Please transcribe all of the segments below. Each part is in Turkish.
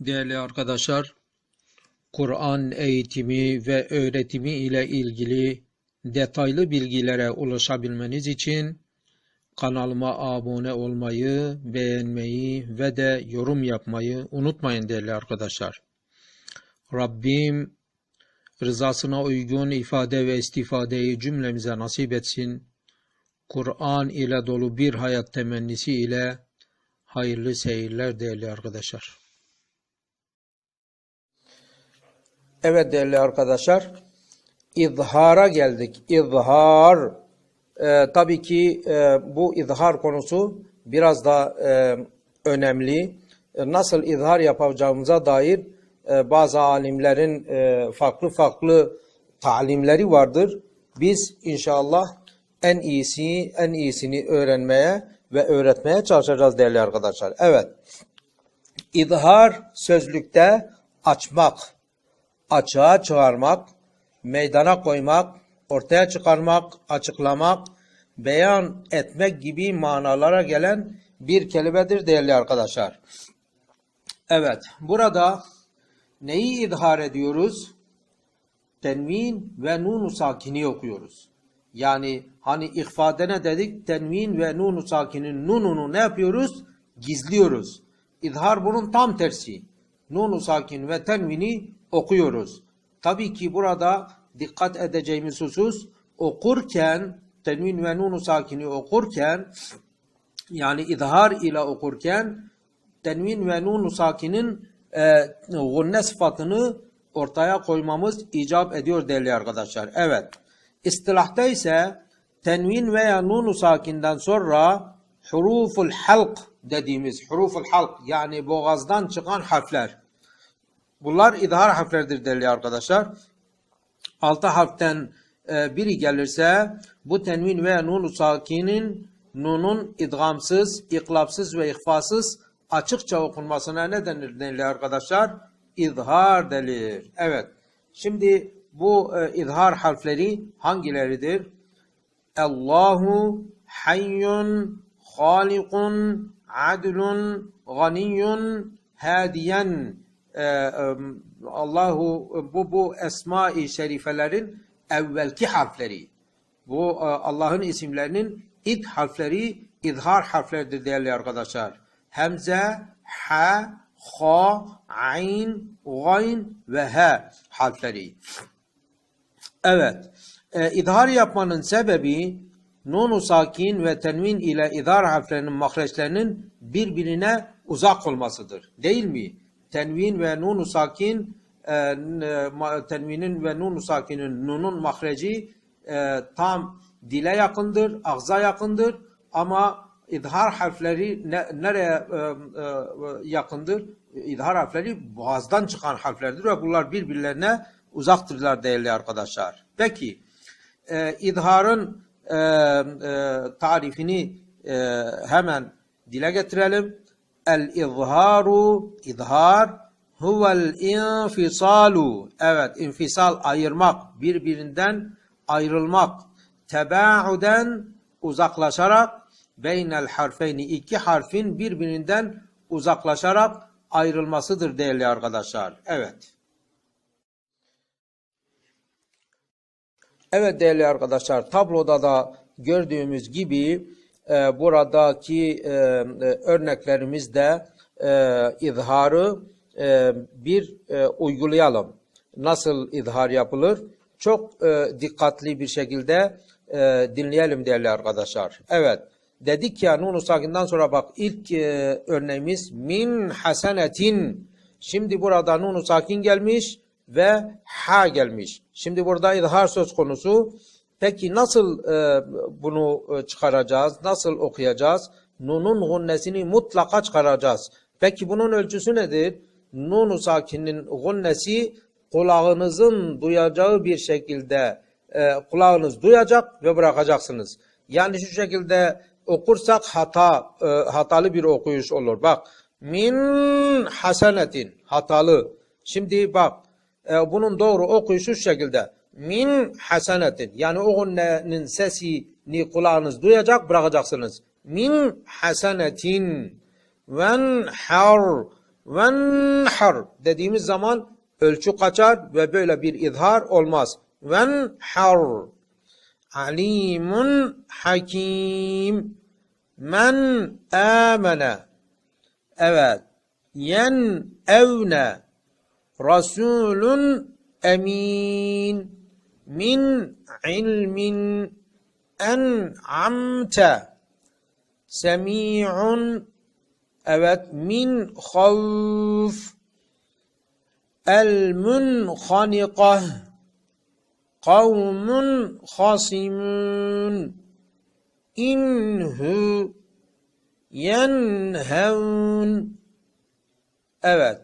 Değerli arkadaşlar, Kur'an eğitimi ve öğretimi ile ilgili detaylı bilgilere ulaşabilmeniz için kanalıma abone olmayı, beğenmeyi ve de yorum yapmayı unutmayın değerli arkadaşlar. Rabbim rızasına uygun ifade ve istifadeyi cümlemize nasip etsin. Kur'an ile dolu bir hayat temennisi ile hayırlı seyirler değerli arkadaşlar. Evet değerli arkadaşlar, izhara geldik. İzhar, e, tabii ki e, bu izhar konusu biraz da e, önemli. E, nasıl izhar yapacağımıza dair e, bazı alimlerin e, farklı farklı talimleri vardır. Biz inşallah en iyisi, en iyisini öğrenmeye ve öğretmeye çalışacağız değerli arkadaşlar. Evet, izhar sözlükte açmak açığa çıkarmak, meydana koymak, ortaya çıkarmak, açıklamak, beyan etmek gibi manalara gelen bir kelimedir değerli arkadaşlar. Evet, burada neyi idhar ediyoruz? Tenvin ve nun sakini okuyoruz. Yani hani ihfade ne dedik? Tenvin ve nun sakinin nununu ne yapıyoruz? Gizliyoruz. İzhar bunun tam tersi. nun sakin ve tenvini okuyoruz. Tabii ki burada dikkat edeceğimiz husus okurken tenvin ve nun sakini okurken yani izhar ile okurken tenvin ve nun sakinin e, gunne sıfatını ortaya koymamız icap ediyor değerli arkadaşlar. Evet. İstilahta ise tenvin veya nun sakinden sonra huruful halk dediğimiz huruful halk yani boğazdan çıkan harfler Bunlar idhar harflerdir değerli arkadaşlar. Altı harften e, biri gelirse bu tenvin ve nun sakinin nunun idgamsız, iklapsız ve ihfasız açıkça okunmasına ne denir değerli arkadaşlar? İzhar denir. Evet. Şimdi bu e, izhar harfleri hangileridir? Allahu hayyun halikun adlun ganiyyun hadiyen Allahu bu bu esma-i şerifelerin evvelki harfleri. Bu e, Allah'ın isimlerinin ilk harfleri izhar harfleridir değerli arkadaşlar. Hemze, ha, ha, ayn, gayn ve he harfleri. Evet. E, izhar yapmanın sebebi nun sakin ve tenvin ile izhar harflerinin mahreçlerinin birbirine uzak olmasıdır. Değil mi? Tenvin ve nun sakin e, tenvinin ve nun sakinin nunun mahreci e, tam dile yakındır, ağza yakındır ama idhar harfleri ne, nereye e, e, yakındır? İdhar harfleri boğazdan çıkan harflerdir ve bunlar birbirlerine uzaktırlar değerli arkadaşlar. Peki e, idharın e, e, tarifini e, hemen dile getirelim. El-izharu, izhar, huvel infisalu. Evet, infisal ayırmak, birbirinden ayrılmak. Tebauden uzaklaşarak, beynel harfeyni iki harfin birbirinden uzaklaşarak ayrılmasıdır değerli arkadaşlar. Evet. Evet değerli arkadaşlar, tabloda da gördüğümüz gibi e, buradaki e, e, örneklerimizde e, izharı e, bir e, uygulayalım. Nasıl izhar yapılır? Çok e, dikkatli bir şekilde e, dinleyelim değerli arkadaşlar. Evet. Dedik ya nun sakinden sonra bak ilk e, örneğimiz min hasenetin. Şimdi burada nun sakin gelmiş ve ha gelmiş. Şimdi burada izhar söz konusu. Peki nasıl e, bunu e, çıkaracağız? Nasıl okuyacağız? Nun'un gunnesini mutlaka çıkaracağız. Peki bunun ölçüsü nedir? Nun-u sakinin gunnesi kulağınızın duyacağı bir şekilde e, kulağınız duyacak ve bırakacaksınız. Yani şu şekilde okursak hata e, hatalı bir okuyuş olur. Bak min hasenetin hatalı. Şimdi bak e, bunun doğru okuyuşu şu şekilde min hasenetin. Yani o gunnenin sesini kulağınız duyacak bırakacaksınız. Min hasenetin venhar Venhar dediğimiz zaman ölçü kaçar ve böyle bir izhar olmaz. Venhar. Alimun hakim. Men amene. Evet. Yen evne. Rasulun emin. Min ilmin en'amte. Semi'un. Evet. Min havf. El munhanikah. Kavmun hasimun. İnhu yenhevn. Evet.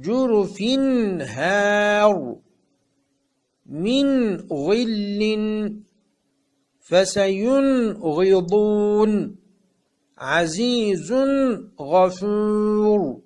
Curufin her. Min gillin. Feseyunğidun. Azizun gafur.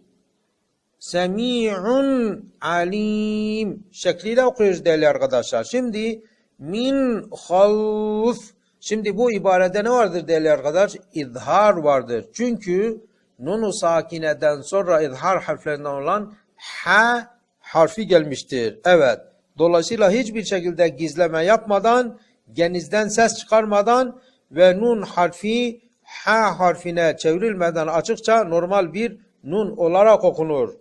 Semi'un alim şekliyle okuyoruz değerli arkadaşlar. Şimdi min havf. Şimdi bu ibarede ne vardır değerli arkadaş? İzhar vardır. Çünkü nunu sakineden sonra izhar harflerinden olan ha harfi gelmiştir. Evet. Dolayısıyla hiçbir şekilde gizleme yapmadan, genizden ses çıkarmadan ve nun harfi ha harfine çevrilmeden açıkça normal bir nun olarak okunur.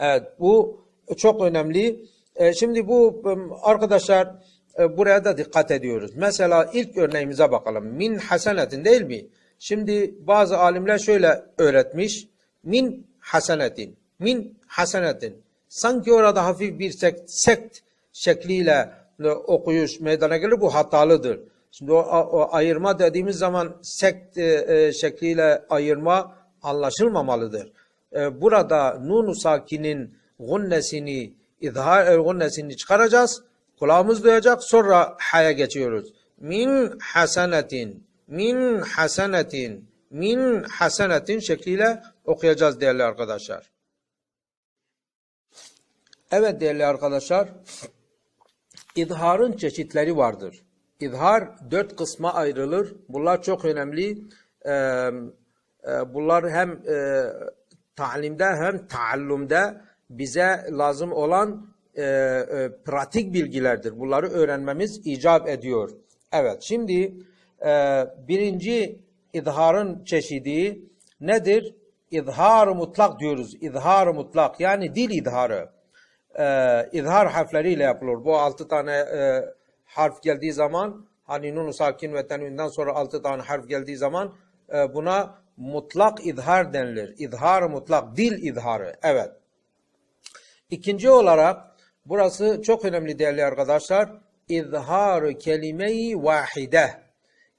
Evet bu çok önemli. E, şimdi bu arkadaşlar e, buraya da dikkat ediyoruz. Mesela ilk örneğimize bakalım. Min hasenetin değil mi? Şimdi bazı alimler şöyle öğretmiş. Min hasenetin. Min hasenetin. Sanki orada hafif bir sekt, sekt şekliyle e, okuyuş meydana gelir. Bu hatalıdır. Şimdi o, o ayırma dediğimiz zaman sekt e, şekliyle ayırma anlaşılmamalıdır. E, burada nun sakinin gunnesini izhar e, gunnesini çıkaracağız. Kulağımız duyacak. Sonra haya geçiyoruz. Min hasenetin min hasenetin min hasenetin şekliyle okuyacağız değerli arkadaşlar. Evet değerli arkadaşlar. İzharın çeşitleri vardır. İzhar dört kısma ayrılır. Bunlar çok önemli. Ee, bunlar hem e, talimde hem taallumda bize lazım olan e, e, pratik bilgilerdir. Bunları öğrenmemiz icap ediyor. Evet şimdi e, birinci izharın çeşidi nedir? İzhar mutlak diyoruz. İzhar mutlak yani dil izharı. E, izhar harfleriyle yapılır. Bu altı tane e, harf geldiği zaman hani nun sakin ve tenvinden sonra altı tane harf geldiği zaman e, buna mutlak izhar denilir. İzhar mutlak, dil izharı. Evet. İkinci olarak burası çok önemli değerli arkadaşlar. İzhar kelime-i vahide.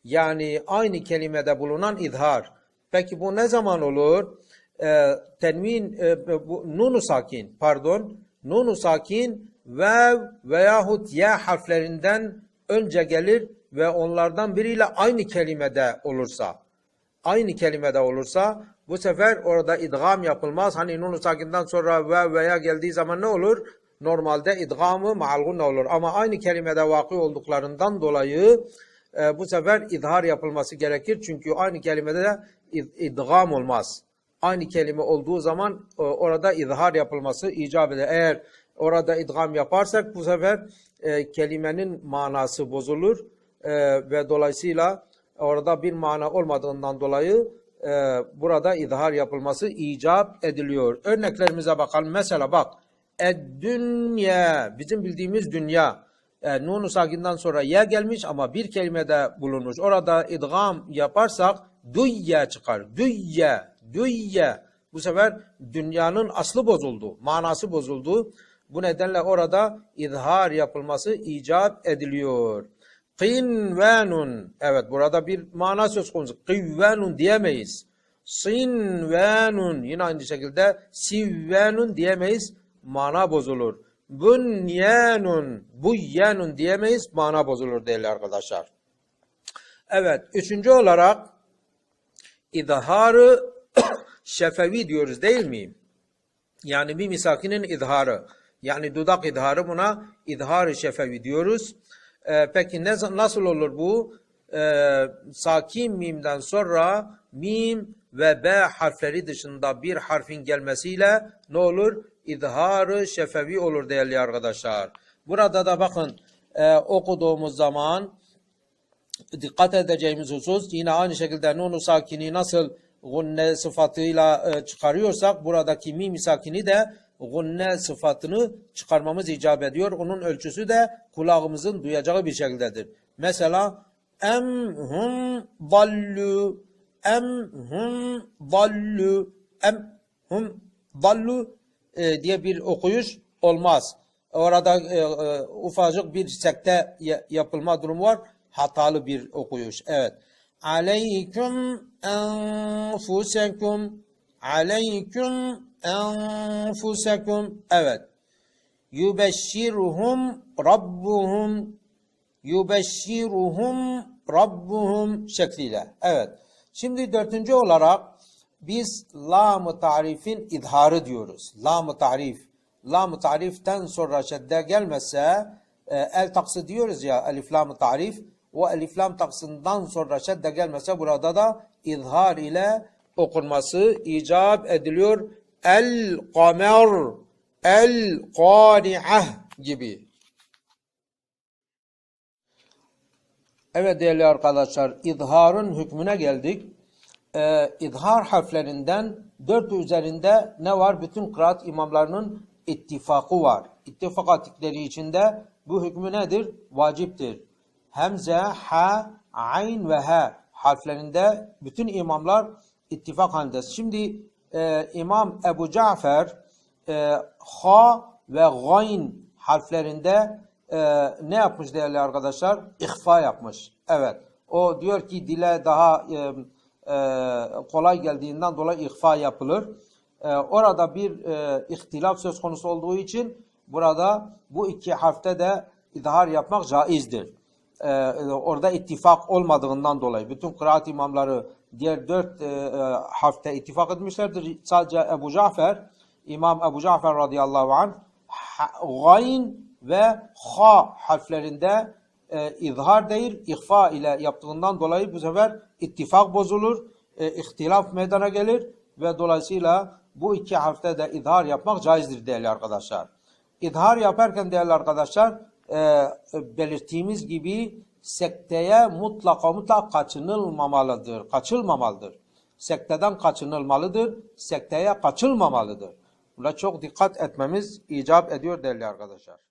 Yani aynı kelimede bulunan izhar. Peki bu ne zaman olur? Ee, tenvin, e, bu, nunu sakin, pardon. Nunu sakin ve veyahut ya harflerinden önce gelir ve onlardan biriyle aynı kelimede olursa aynı kelimede olursa bu sefer orada idgam yapılmaz. Hani nun sakinden sonra ve veya geldiği zaman ne olur? Normalde idgamı ma'algunna olur. Ama aynı kelimede vakı olduklarından dolayı e, bu sefer idhar yapılması gerekir. Çünkü aynı kelimede de idgam olmaz. Aynı kelime olduğu zaman e, orada izhar yapılması icap eder. Eğer orada idgam yaparsak bu sefer e, kelimenin manası bozulur e, ve dolayısıyla orada bir mana olmadığından dolayı e, burada izhar yapılması icap ediliyor. Örneklerimize bakalım. Mesela bak. Ed-dünya. Bizim bildiğimiz dünya. E, Nun-u sakinden sonra ya gelmiş ama bir kelimede bulunmuş. Orada idgam yaparsak duyya çıkar. Duyya. Duyya. Bu sefer dünyanın aslı bozuldu. Manası bozuldu. Bu nedenle orada izhar yapılması icap ediliyor. Qinvanun. Evet burada bir mana söz konusu. Qivvanun diyemeyiz. Sinvanun. Yine aynı şekilde sivvanun diyemeyiz. Mana bozulur. Bunyanun. Buyyanun diyemeyiz. Mana bozulur değerli arkadaşlar. Evet. Üçüncü olarak izharı şefevi diyoruz değil mi? Yani bir misakinin izharı. Yani dudak izharı buna izhar-ı şefevi diyoruz. E, peki ne, nasıl olur bu? E, sakin mimden sonra mim ve B harfleri dışında bir harfin gelmesiyle ne olur? İzharı şefevi olur değerli arkadaşlar. Burada da bakın e, okuduğumuz zaman dikkat edeceğimiz husus yine aynı şekilde nunu sakini nasıl gunne sıfatıyla e, çıkarıyorsak buradaki mim sakini de gunne sıfatını çıkarmamız icap ediyor. Onun ölçüsü de kulağımızın duyacağı bir şekildedir. Mesela em hum dallu em hum dallu em hum dallu e, diye bir okuyuş olmaz. Orada e, e, ufacık bir sekte ya- yapılma durumu var. Hatalı bir okuyuş. Evet. Aleyküm enfusekum. Aleyküm enfusekum. Evet. Yubeşşiruhum rabbuhum. Yubeşşiruhum rabbuhum şekliyle. Evet. Şimdi dördüncü olarak biz lam-ı tarifin idharı diyoruz. Lam-ı tarif. Lam-ı tariften sonra şedde gelmezse e, el taksı diyoruz ya elif lam-ı tarif. O elif lam taksından sonra şedde gelmezse burada da izhar ile okunması icap ediliyor. El kamer, el qari'ah gibi. Evet değerli arkadaşlar, izharın hükmüne geldik. Ee, izhar harflerinden dört üzerinde ne var? Bütün kıraat imamlarının ittifakı var. İttifak ettikleri içinde bu hükmü nedir? Vaciptir. Hemze, ha, ayn ve he harflerinde bütün imamlar ittifak halinde. Şimdi e, İmam Ebu Cafer e, ha ve gayn harflerinde e, ne yapmış değerli arkadaşlar? İhfa yapmış. Evet. O diyor ki dile daha e, e, kolay geldiğinden dolayı ihfa yapılır. E, orada bir e, ihtilaf söz konusu olduğu için burada bu iki harfte de idhar yapmak caizdir. E, orada ittifak olmadığından dolayı bütün kıraat imamları diğer dört e, e, harfte ittifak etmişlerdir. Sadece Ebu Cafer, İmam Ebu Cafer radıyallahu anh gayn ve ha harflerinde e, izhar değil, ihfa ile yaptığından dolayı bu sefer ittifak bozulur, e, ihtilaf meydana gelir ve dolayısıyla bu iki harfte de izhar yapmak caizdir değerli arkadaşlar. İzhar yaparken değerli arkadaşlar e, belirttiğimiz gibi sekteye mutlaka mutlaka kaçınılmamalıdır, kaçılmamalıdır. Sekteden kaçınılmalıdır, sekteye kaçılmamalıdır. Buna çok dikkat etmemiz icap ediyor değerli arkadaşlar.